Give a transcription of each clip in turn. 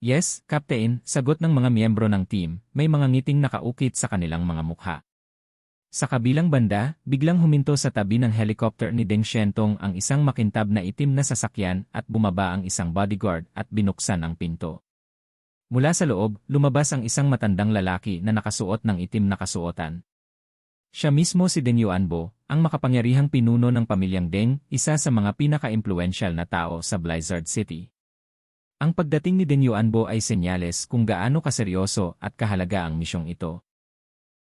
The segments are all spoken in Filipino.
Yes, Captain, sagot ng mga miyembro ng team, may mga ngiting nakaukit sa kanilang mga mukha. Sa kabilang banda, biglang huminto sa tabi ng helicopter ni Deng Shentong ang isang makintab na itim na sasakyan at bumaba ang isang bodyguard at binuksan ang pinto. Mula sa loob, lumabas ang isang matandang lalaki na nakasuot ng itim na kasuotan. Siya mismo si Deng Yuanbo, ang makapangyarihang pinuno ng pamilyang Deng, isa sa mga pinaka-impluensyal na tao sa Blizzard City. Ang pagdating ni Deng Yuanbo ay senyales kung gaano kaseryoso at kahalaga ang misyong ito.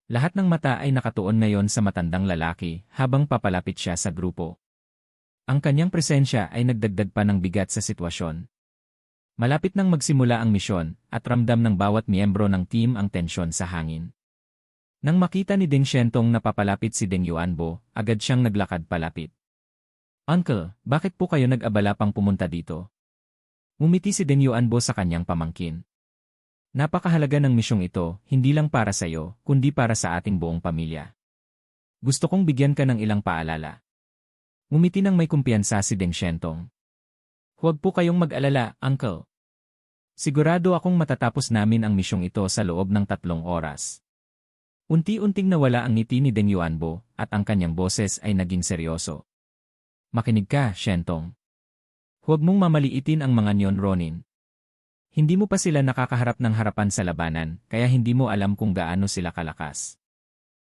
Lahat ng mata ay nakatuon ngayon sa matandang lalaki habang papalapit siya sa grupo. Ang kanyang presensya ay nagdagdag pa ng bigat sa sitwasyon. Malapit nang magsimula ang misyon at ramdam ng bawat miyembro ng team ang tensyon sa hangin. Nang makita ni Deng Shentong na papalapit si Deng Yuanbo, agad siyang naglakad palapit. Uncle, bakit po kayo nag-abala pang pumunta dito? Umiti si Deng Yuanbo sa kanyang pamangkin. Napakahalaga ng misyong ito, hindi lang para sa iyo, kundi para sa ating buong pamilya. Gusto kong bigyan ka ng ilang paalala. Umiti ng may kumpiyansa si Deng Shentong. Huwag po kayong mag-alala, Uncle. Sigurado akong matatapos namin ang misyong ito sa loob ng tatlong oras. Unti-unting nawala ang ngiti ni Deng Yuanbo at ang kanyang boses ay naging seryoso. Makinig ka, Shentong. Huwag mong mamaliitin ang mga nyon Ronin. Hindi mo pa sila nakakaharap ng harapan sa labanan, kaya hindi mo alam kung gaano sila kalakas.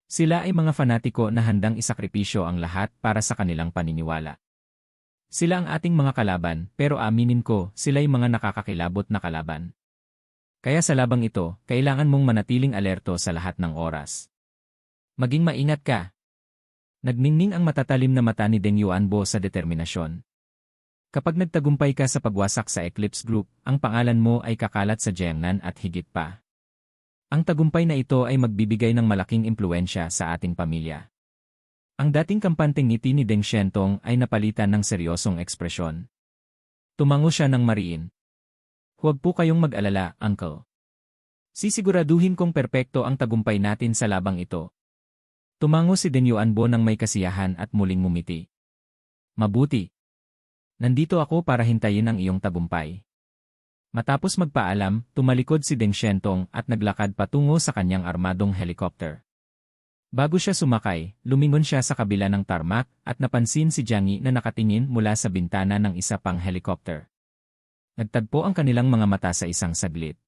Sila ay mga fanatiko na handang isakripisyo ang lahat para sa kanilang paniniwala. Sila ang ating mga kalaban, pero aminin ko, sila'y mga nakakakilabot na kalaban. Kaya sa labang ito, kailangan mong manatiling alerto sa lahat ng oras. Maging maingat ka. Nagningning ang matatalim na mata ni Deng Yuanbo sa determinasyon. Kapag nagtagumpay ka sa pagwasak sa Eclipse Group, ang pangalan mo ay kakalat sa Jiangnan at higit pa. Ang tagumpay na ito ay magbibigay ng malaking impluensya sa ating pamilya. Ang dating kampanteng ngiti ni Deng Shentong ay napalitan ng seryosong ekspresyon. Tumango siya ng mariin. Huwag po kayong mag-alala, Uncle. Sisiguraduhin kong perpekto ang tagumpay natin sa labang ito. Tumango si Deng Yuanbo ng may kasiyahan at muling mumiti. Mabuti, Nandito ako para hintayin ang iyong tagumpay. Matapos magpaalam, tumalikod si Deng Shentong at naglakad patungo sa kanyang armadong helicopter. Bago siya sumakay, lumingon siya sa kabila ng tarmac at napansin si Jiangyi na nakatingin mula sa bintana ng isa pang helicopter. Nagtagpo ang kanilang mga mata sa isang saglit.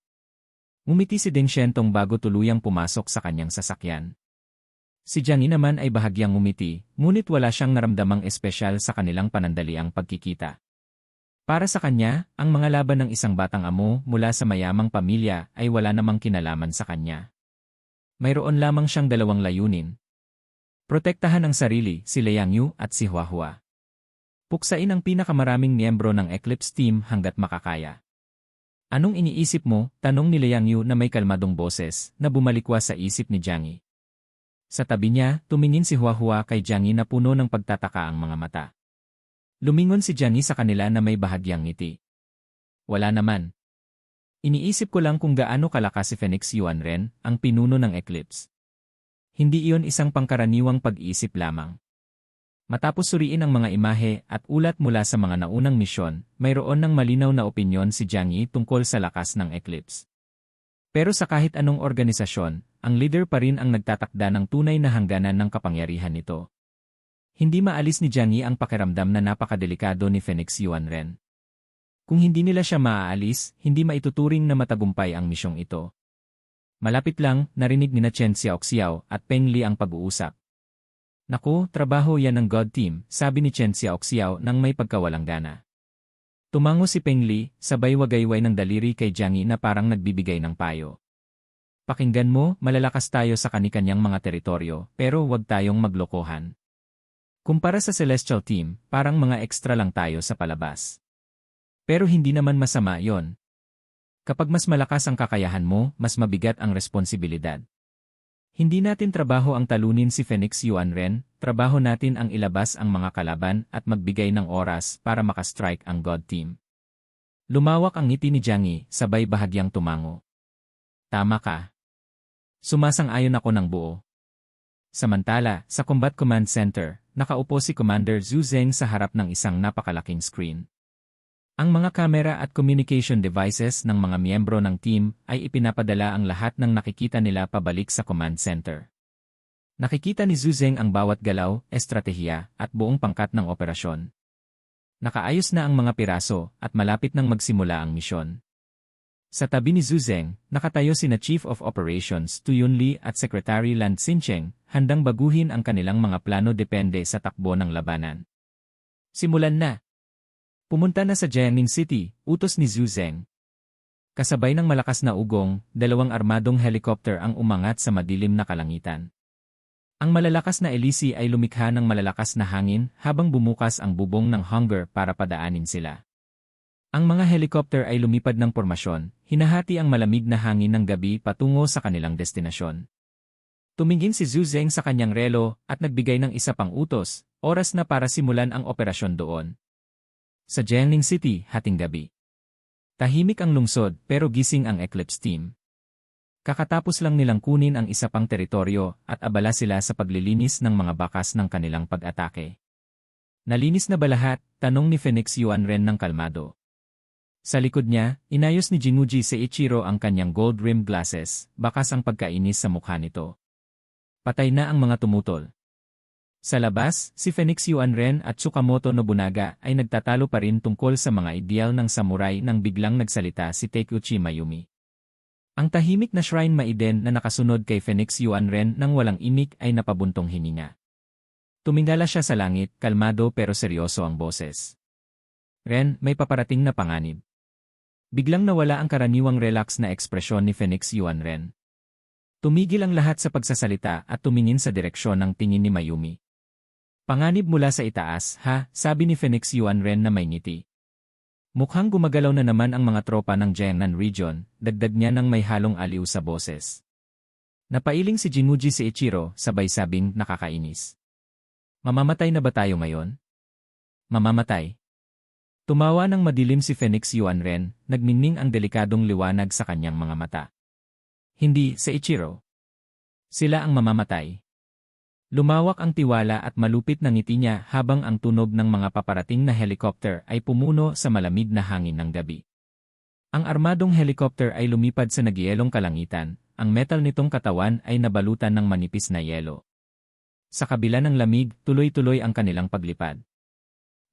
Ngumiti si Deng Shentong bago tuluyang pumasok sa kanyang sasakyan. Si Jiangyi naman ay bahagyang umiti, ngunit wala siyang naramdamang espesyal sa kanilang panandaliang pagkikita. Para sa kanya, ang mga laban ng isang batang amo mula sa mayamang pamilya ay wala namang kinalaman sa kanya. Mayroon lamang siyang dalawang layunin. Protektahan ang sarili, si Liang Yu at si Huahua. Puksain ang pinakamaraming miyembro ng Eclipse Team hanggat makakaya. Anong iniisip mo? Tanong ni Liang Yu na may kalmadong boses na bumalikwa sa isip ni Jiangyi. Sa tabi niya, tumingin si Huahua kay Jiangyi na puno ng pagtataka ang mga mata. Lumingon si Jiangyi sa kanila na may bahagyang ngiti. Wala naman. Iniisip ko lang kung gaano kalakas si Phoenix Yuan Ren, ang pinuno ng Eclipse. Hindi iyon isang pangkaraniwang pag-iisip lamang. Matapos suriin ang mga imahe at ulat mula sa mga naunang misyon, mayroon ng malinaw na opinyon si Jiangyi tungkol sa lakas ng Eclipse. Pero sa kahit anong organisasyon, ang leader pa rin ang nagtatakda ng tunay na hangganan ng kapangyarihan nito. Hindi maalis ni Jiangyi ang pakiramdam na napakadelikado ni Phoenix Yuan Ren. Kung hindi nila siya maaalis, hindi maituturing na matagumpay ang misyong ito. Malapit lang, narinig ni na Chen Xiaoxiao at Peng Li ang pag-uusap. Naku, trabaho yan ng God Team, sabi ni Chen Xiaoxiao nang may pagkawalang gana. Tumango si Peng Li, sabay wagayway ng daliri kay Jiangyi na parang nagbibigay ng payo. Pakinggan mo, malalakas tayo sa kanikanyang mga teritoryo, pero huwag tayong maglokohan. Kumpara sa Celestial Team, parang mga extra lang tayo sa palabas. Pero hindi naman masama yon. Kapag mas malakas ang kakayahan mo, mas mabigat ang responsibilidad. Hindi natin trabaho ang talunin si Phoenix Yuan Ren, trabaho natin ang ilabas ang mga kalaban at magbigay ng oras para makastrike ang God Team. Lumawak ang ngiti ni Jiangyi, sabay bahagyang tumango. Tama ka. Sumasang-ayon ako ng buo. Samantala, sa Combat Command Center, nakaupo si Commander Zhu Zeng sa harap ng isang napakalaking screen. Ang mga kamera at communication devices ng mga miyembro ng team ay ipinapadala ang lahat ng nakikita nila pabalik sa command center. Nakikita ni Zuzeng ang bawat galaw, estratehiya, at buong pangkat ng operasyon. Nakaayos na ang mga piraso at malapit nang magsimula ang misyon. Sa tabi ni Zuzeng, nakatayo sina Chief of Operations Tu Yun Lee at Secretary Lan Xincheng, handang baguhin ang kanilang mga plano depende sa takbo ng labanan. Simulan na! Pumunta na sa Jiangning City, utos ni Zuzeng. Kasabay ng malakas na ugong, dalawang armadong helicopter ang umangat sa madilim na kalangitan. Ang malalakas na elisi ay lumikha ng malalakas na hangin habang bumukas ang bubong ng hunger para padaanin sila. Ang mga helicopter ay lumipad ng pormasyon, hinahati ang malamig na hangin ng gabi patungo sa kanilang destinasyon. Tumingin si Zuzeng sa kanyang relo at nagbigay ng isa pang utos, oras na para simulan ang operasyon doon. Sa Jiangning City, hating gabi. Tahimik ang lungsod pero gising ang Eclipse team. Kakatapos lang nilang kunin ang isa pang teritoryo at abala sila sa paglilinis ng mga bakas ng kanilang pag-atake. Nalinis na ba lahat? Tanong ni Phoenix Yuan Ren ng kalmado. Sa likod niya, inayos ni Jinuji Seiichiro ang kanyang gold-rimmed glasses, bakas ang pagkainis sa mukha nito. Patay na ang mga tumutol. Sa labas, si Phoenix Yuanren at Tsukamoto Nobunaga ay nagtatalo pa rin tungkol sa mga ideal ng samurai nang biglang nagsalita si Takuchi Mayumi. Ang tahimik na shrine maiden na nakasunod kay Phoenix Yuanren nang walang imik ay napabuntong hininga. Tumingala siya sa langit, kalmado pero seryoso ang boses. Ren, may paparating na panganib. Biglang nawala ang karaniwang relax na ekspresyon ni Phoenix Yuan Ren. Tumigil ang lahat sa pagsasalita at tumingin sa direksyon ng tingin ni Mayumi. Panganib mula sa itaas, ha, sabi ni Phoenix Yuan Ren na may ngiti. Mukhang gumagalaw na naman ang mga tropa ng Jiangnan region, dagdag niya ng may halong aliw sa boses. Napailing si Jinuji si Ichiro, sabay sabing nakakainis. Mamamatay na ba tayo ngayon? Mamamatay. Tumawa ng madilim si Phoenix Yuan Ren, nagmingning ang delikadong liwanag sa kanyang mga mata. Hindi, sa Ichiro. Sila ang mamamatay. Lumawak ang tiwala at malupit na ngiti niya habang ang tunog ng mga paparating na helicopter ay pumuno sa malamig na hangin ng gabi. Ang armadong helicopter ay lumipad sa nagyelong kalangitan, ang metal nitong katawan ay nabalutan ng manipis na yelo. Sa kabila ng lamig, tuloy-tuloy ang kanilang paglipad.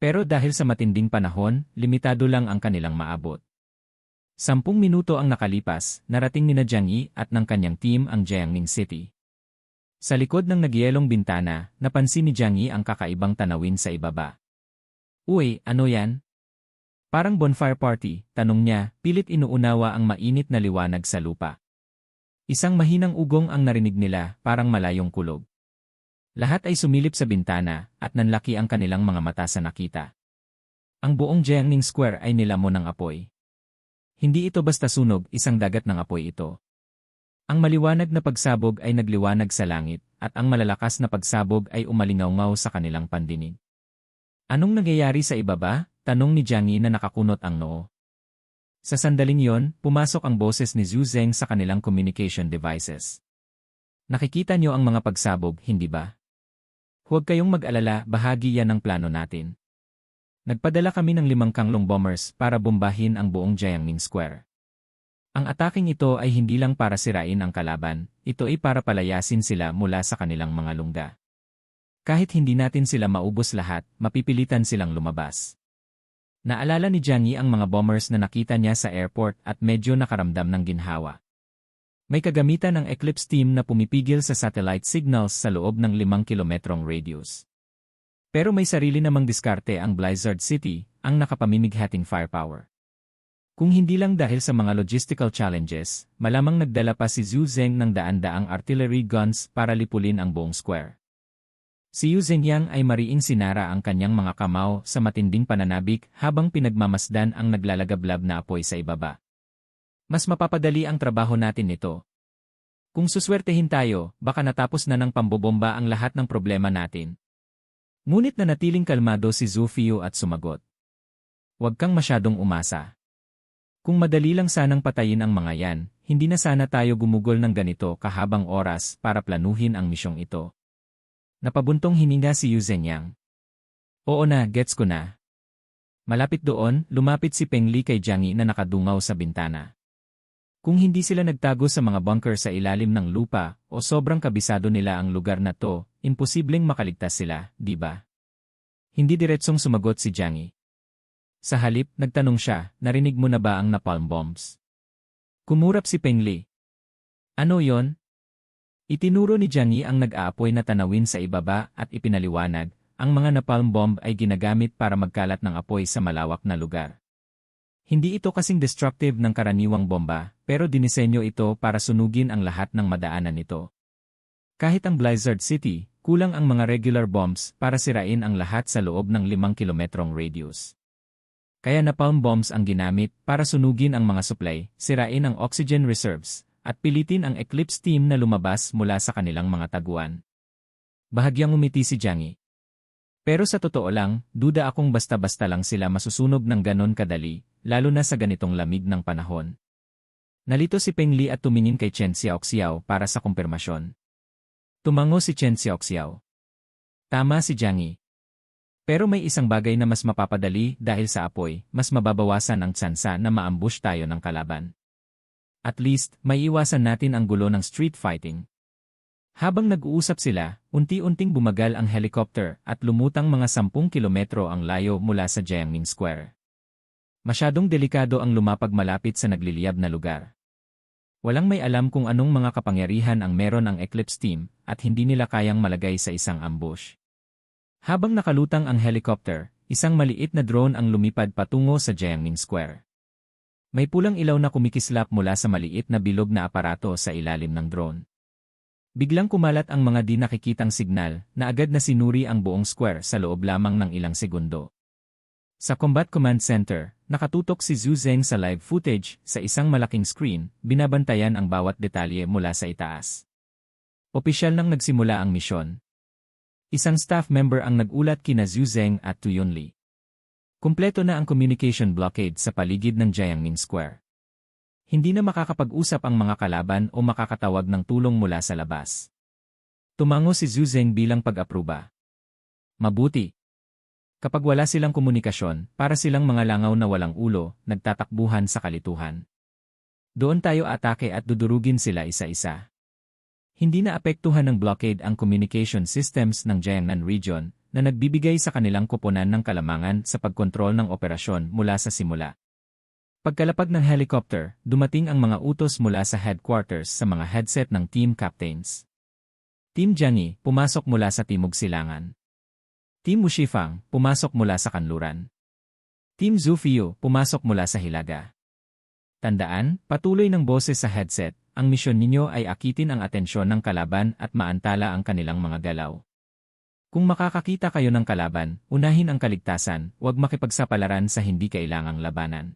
Pero dahil sa matinding panahon, limitado lang ang kanilang maabot. Sampung minuto ang nakalipas, narating ni na Jiang Yi at ng kanyang team ang Jiangning City. Sa likod ng nagyelong bintana, napansin ni Jiang Yi ang kakaibang tanawin sa ibaba. Uy, ano yan? Parang bonfire party, tanong niya, pilit inuunawa ang mainit na liwanag sa lupa. Isang mahinang ugong ang narinig nila, parang malayong kulog. Lahat ay sumilip sa bintana at nanlaki ang kanilang mga mata sa nakita. Ang buong Jiangning Square ay nilamon ng apoy. Hindi ito basta sunog, isang dagat ng apoy ito. Ang maliwanag na pagsabog ay nagliwanag sa langit, at ang malalakas na pagsabog ay umalingaw sa kanilang pandinig. Anong nangyayari sa ibaba? Tanong ni Jiang Yi na nakakunot ang noo. Sa sandaling yon, pumasok ang boses ni Zhu Zeng sa kanilang communication devices. Nakikita niyo ang mga pagsabog, hindi ba? Huwag kayong mag-alala, bahagi yan ng plano natin. Nagpadala kami ng limang kanglong bombers para bombahin ang buong Jiangning Square. Ang ataking ito ay hindi lang para sirain ang kalaban, ito ay para palayasin sila mula sa kanilang mga lungga. Kahit hindi natin sila maubos lahat, mapipilitan silang lumabas. Naalala ni Yi ang mga bombers na nakita niya sa airport at medyo nakaramdam ng ginhawa. May kagamitan ng Eclipse team na pumipigil sa satellite signals sa loob ng 5 kilometrong radius. Pero may sarili namang diskarte ang Blizzard City, ang nakapamimighating firepower. Kung hindi lang dahil sa mga logistical challenges, malamang nagdala pa si Zhu Zeng ng daan-daang artillery guns para lipulin ang buong square. Si Yu Zhengyang ay mariing sinara ang kanyang mga kamao sa matinding pananabik habang pinagmamasdan ang naglalagablab na apoy sa ibaba. Mas mapapadali ang trabaho natin nito. Kung suswertehin tayo, baka natapos na ng pambobomba ang lahat ng problema natin. Ngunit na natiling kalmado si Zufio at sumagot. Huwag kang masyadong umasa. Kung madali lang sanang patayin ang mga yan, hindi na sana tayo gumugol ng ganito kahabang oras para planuhin ang misyong ito. Napabuntong hininga si Yu Zenyang. Oo na, gets ko na. Malapit doon, lumapit si Peng Li kay Jiang Yi na nakadungaw sa bintana. Kung hindi sila nagtago sa mga bunker sa ilalim ng lupa o sobrang kabisado nila ang lugar na to, imposibleng makaligtas sila, di ba? Hindi diretsong sumagot si Jiang Yi. Sa halip, nagtanong siya, narinig mo na ba ang napalm bombs? Kumurap si Peng Li. Ano yon? Itinuro ni Jiang Yi ang nag-aapoy na tanawin sa ibaba at ipinaliwanag, ang mga napalm bomb ay ginagamit para magkalat ng apoy sa malawak na lugar. Hindi ito kasing destructive ng karaniwang bomba, pero dinisenyo ito para sunugin ang lahat ng madaanan nito. Kahit ang Blizzard City, kulang ang mga regular bombs para sirain ang lahat sa loob ng 5 kilometrong radius. Kaya napalm bombs ang ginamit para sunugin ang mga supply, sirain ang oxygen reserves, at pilitin ang Eclipse team na lumabas mula sa kanilang mga taguan. Bahagyang umiti si Jiang Pero sa totoo lang, duda akong basta-basta lang sila masusunog ng ganon kadali, lalo na sa ganitong lamig ng panahon. Nalito si Peng Li at tumingin kay Chen Xiaoxiao para sa kumpirmasyon. Tumango si Chen Xiaoxiao. Tama si Jiang Yi. Pero may isang bagay na mas mapapadali dahil sa apoy, mas mababawasan ang tsansa na maambush tayo ng kalaban. At least, may iwasan natin ang gulo ng street fighting. Habang nag-uusap sila, unti-unting bumagal ang helicopter at lumutang mga 10 kilometro ang layo mula sa Jiangning Square. Masyadong delikado ang lumapag malapit sa nagliliyab na lugar. Walang may alam kung anong mga kapangyarihan ang meron ang Eclipse team at hindi nila kayang malagay sa isang ambush. Habang nakalutang ang helicopter, isang maliit na drone ang lumipad patungo sa Jiangning Square. May pulang ilaw na kumikislap mula sa maliit na bilog na aparato sa ilalim ng drone. Biglang kumalat ang mga di nakikitang signal na agad na sinuri ang buong square sa loob lamang ng ilang segundo. Sa Combat Command Center, Nakatutok si Zhu Zeng sa live footage sa isang malaking screen, binabantayan ang bawat detalye mula sa itaas. Opisyal nang nagsimula ang misyon. Isang staff member ang nagulat kina Zhu Zeng at Tu Yunli. Kumpleto na ang communication blockade sa paligid ng Jiangning Square. Hindi na makakapag-usap ang mga kalaban o makakatawag ng tulong mula sa labas. Tumango si Zhu Zeng bilang pag-aproba. Mabuti, Kapag wala silang komunikasyon, para silang mga langaw na walang ulo, nagtatakbuhan sa kalituhan. Doon tayo atake at dudurugin sila isa-isa. Hindi na apektuhan ng blockade ang communication systems ng Jiangnan region na nagbibigay sa kanilang kuponan ng kalamangan sa pagkontrol ng operasyon mula sa simula. Pagkalapag ng helicopter, dumating ang mga utos mula sa headquarters sa mga headset ng team captains. Team Jiangyi, pumasok mula sa Timog Silangan. Team Wushifang, pumasok mula sa kanluran. Team Zufiu, pumasok mula sa Hilaga. Tandaan, patuloy ng boses sa headset, ang misyon ninyo ay akitin ang atensyon ng kalaban at maantala ang kanilang mga galaw. Kung makakakita kayo ng kalaban, unahin ang kaligtasan, huwag makipagsapalaran sa hindi kailangang labanan.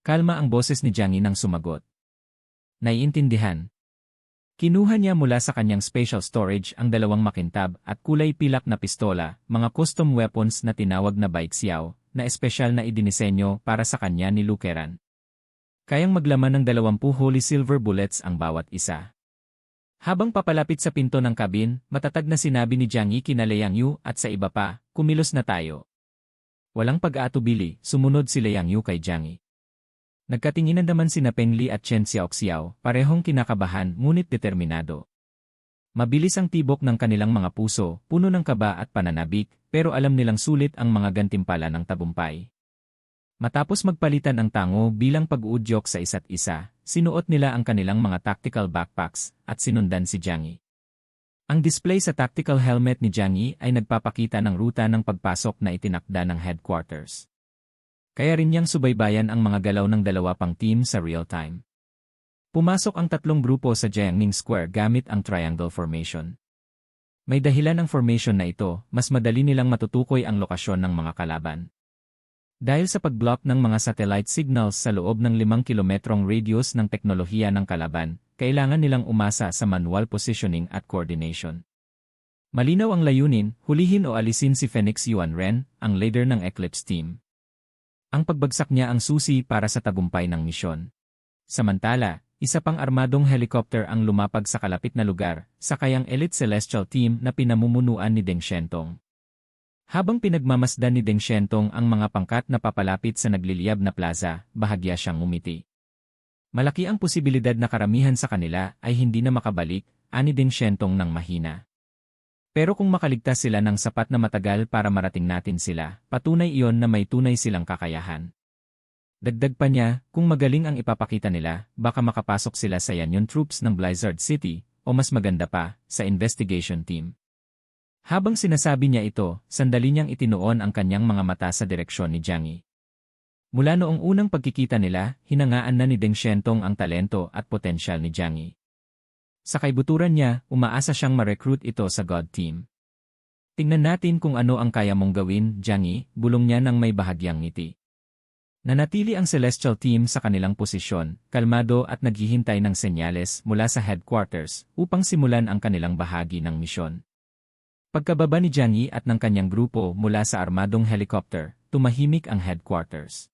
Kalma ang boses ni Jiangyi nang sumagot. Naiintindihan, Kinuha niya mula sa kanyang special storage ang dalawang makintab at kulay pilak na pistola, mga custom weapons na tinawag na Baixiao, na espesyal na idinisenyo para sa kanya ni Lukeran. Kayang maglaman ng 20 holy silver bullets ang bawat isa. Habang papalapit sa pinto ng kabin, matatag na sinabi ni Jiang Yi kina Yu at sa iba pa, kumilos na tayo. Walang pag-aatubili, sumunod si Liang Yu kay Jiang Yi. Nagkatinginan naman sina Peng Li at Chen Xiaoxiao, parehong kinakabahan ngunit determinado. Mabilis ang tibok ng kanilang mga puso, puno ng kaba at pananabik, pero alam nilang sulit ang mga gantimpala ng tabumpay. Matapos magpalitan ang tango bilang pag-uudyok sa isa't isa, sinuot nila ang kanilang mga tactical backpacks at sinundan si Jiang Yi. Ang display sa tactical helmet ni Jiang Yi ay nagpapakita ng ruta ng pagpasok na itinakda ng headquarters. Kaya rin niyang subaybayan ang mga galaw ng dalawa pang team sa real time. Pumasok ang tatlong grupo sa Jiangning Square gamit ang triangle formation. May dahilan ng formation na ito, mas madali nilang matutukoy ang lokasyon ng mga kalaban. Dahil sa pag-block ng mga satellite signals sa loob ng 5 kilometrong radius ng teknolohiya ng kalaban, kailangan nilang umasa sa manual positioning at coordination. Malinaw ang layunin, hulihin o alisin si Phoenix Yuan Ren, ang leader ng Eclipse team. Ang pagbagsak niya ang susi para sa tagumpay ng misyon. Samantala, isa pang armadong helicopter ang lumapag sa kalapit na lugar, sa kayang elite celestial team na pinamumunuan ni Deng Shentong. Habang pinagmamasdan ni Deng Xientong ang mga pangkat na papalapit sa nagliliyab na plaza, bahagya siyang umiti. Malaki ang posibilidad na karamihan sa kanila ay hindi na makabalik, ani Deng Xientong ng mahina. Pero kung makaligtas sila ng sapat na matagal para marating natin sila, patunay iyon na may tunay silang kakayahan. Dagdag pa niya, kung magaling ang ipapakita nila, baka makapasok sila sa Yanyon troops ng Blizzard City, o mas maganda pa, sa investigation team. Habang sinasabi niya ito, sandali niyang itinuon ang kanyang mga mata sa direksyon ni Jiang Yi. Mula noong unang pagkikita nila, hinangaan na ni Deng Xientong ang talento at potensyal ni Jiang Yi. Sa kaibuturan niya, umaasa siyang ma-recruit ito sa God Team. Tingnan natin kung ano ang kaya mong gawin, Jiang Yi, bulong niya ng may bahagyang ngiti. Nanatili ang Celestial Team sa kanilang posisyon, kalmado at naghihintay ng senyales mula sa headquarters upang simulan ang kanilang bahagi ng misyon. Pagkababa ni Jiang Yi at ng kanyang grupo mula sa armadong helicopter, tumahimik ang headquarters.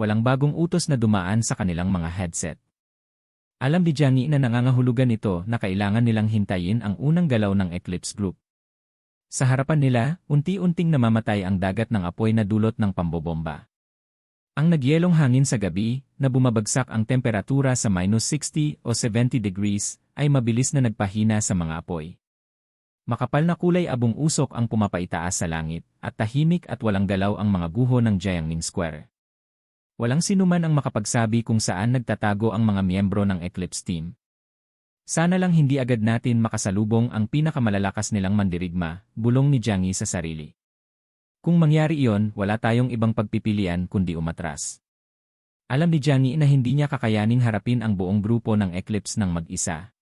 Walang bagong utos na dumaan sa kanilang mga headset. Alam ni Yi na nangangahulugan ito na kailangan nilang hintayin ang unang galaw ng Eclipse Group. Sa harapan nila, unti-unting namamatay ang dagat ng apoy na dulot ng pambobomba. Ang nagyelong hangin sa gabi, na bumabagsak ang temperatura sa minus 60 o 70 degrees, ay mabilis na nagpahina sa mga apoy. Makapal na kulay abong usok ang pumapaitaas sa langit, at tahimik at walang galaw ang mga guho ng Jiangning Square. Walang sinuman ang makapagsabi kung saan nagtatago ang mga miyembro ng Eclipse Team. Sana lang hindi agad natin makasalubong ang pinakamalalakas nilang mandirigma, bulong ni Jiang sa sarili. Kung mangyari iyon, wala tayong ibang pagpipilian kundi umatras. Alam ni Jiang na hindi niya kakayaning harapin ang buong grupo ng Eclipse ng mag-isa.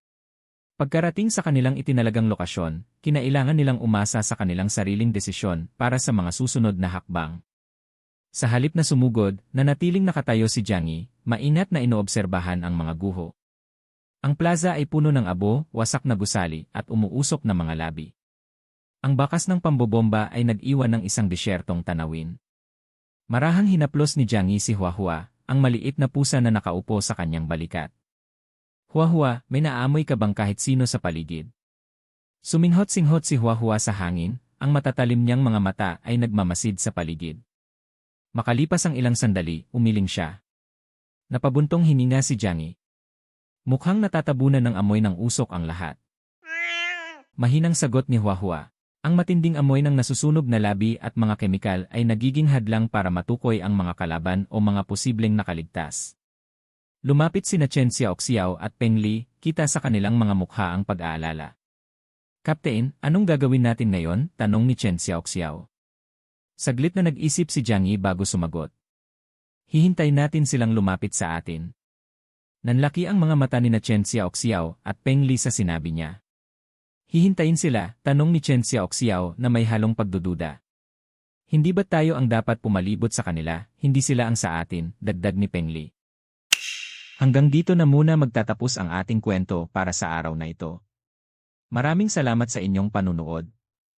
Pagkarating sa kanilang itinalagang lokasyon, kinailangan nilang umasa sa kanilang sariling desisyon para sa mga susunod na hakbang. Sa halip na sumugod, nanatiling nakatayo si Jiang Yi, maingat na inoobserbahan ang mga guho. Ang plaza ay puno ng abo, wasak na gusali, at umuusok na mga labi. Ang bakas ng pambobomba ay nag-iwan ng isang disyertong tanawin. Marahang hinaplos ni Jiang Yi si Huahua, ang maliit na pusa na nakaupo sa kanyang balikat. Huahua, may naamoy ka bang kahit sino sa paligid? Suminghot-singhot si Huahua sa hangin, ang matatalim niyang mga mata ay nagmamasid sa paligid. Makalipas ang ilang sandali, umiling siya. Napabuntong hininga si Yi. Mukhang natatabunan ng amoy ng usok ang lahat. Mahinang sagot ni Huahua. Ang matinding amoy ng nasusunog na labi at mga kemikal ay nagiging hadlang para matukoy ang mga kalaban o mga posibleng nakaligtas. Lumapit sina Chen Xiaoxiao at Peng Li, kita sa kanilang mga mukha ang pag-aalala. Kaptain, anong gagawin natin ngayon? Tanong ni Chen Xiaoxiao. Saglit na nag-isip si Jiang Yi bago sumagot. Hihintay natin silang lumapit sa atin. Nanlaki ang mga mata ni na Chen Xiaoxiao at Peng Li sa sinabi niya. Hihintayin sila, tanong ni Chen Xiaoxiao na may halong pagdududa. Hindi ba tayo ang dapat pumalibot sa kanila, hindi sila ang sa atin, dagdag ni Peng Li. Hanggang dito na muna magtatapos ang ating kwento para sa araw na ito. Maraming salamat sa inyong panunood.